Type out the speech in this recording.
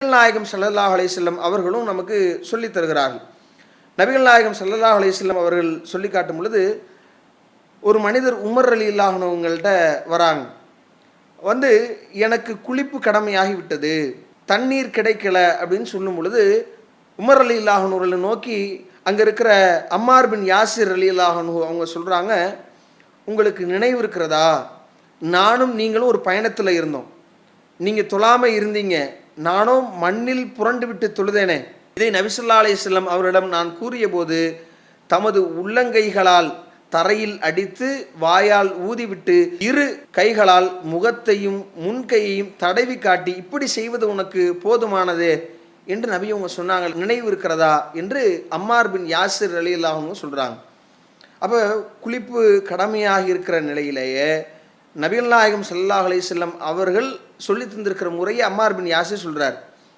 நபிகள் நாயகம் சல்லல்லாஹ் அலையம் அவர்களும் நமக்கு சொல்லித் தருகிறார்கள். நபிகள் நாயகம் சல்லல்லாஹ் அலையம் அவர்கள் சொல்லி காட்டும் பொழுது ஒரு மனிதர் உமர் அலி இல்லாஹனவங்கள்ட்ட வராங்க. வந்து எனக்கு குளிப்பு கடமையாகிவிட்டது தண்ணீர் கிடைக்கல. அப்படின்னு சொல்லும் பொழுது உமர் அலி இல்லாஹனூர்களை நோக்கி அங்கே இருக்கிற அம்மார் பின் யாசிர் அலி இல்லாஹனு அவங்க சொல்கிறாங்க உங்களுக்கு நினைவு இருக்கிறதா? நானும் நீங்களும் ஒரு பயணத்தில் இருந்தோம். நீங்கள் தொழாமல் இருந்தீங்க. நானும் மண்ணில் புரண்டு விட்டு தொழுதேனே. இதை நபிசுல்லா அலையம் அவரிடம் நான் கூறிய போது தமது உள்ளங்கைகளால் தரையில் அடித்து வாயால் ஊதிவிட்டு இரு கைகளால் முகத்தையும் முன்கையையும் தடவி காட்டி இப்படி செய்வது உனக்கு போதுமானதே என்று நபி அவங்க சொன்னாங்க. நினைவு இருக்கிறதா என்று அம்மார் பின் யாசிர் அலி அல்லாஹங்க சொல்கிறாங்க அப்போ குளிப்பு கடமையாக இருக்கிற நிலையிலேயே நபிகள் நாயகம் சல்லாஹ் அலி செல்லம் அவர்கள் சொல்லி தந்திருக்கிற முறையை அம்மார் பின் யாசி சொல்கிறார்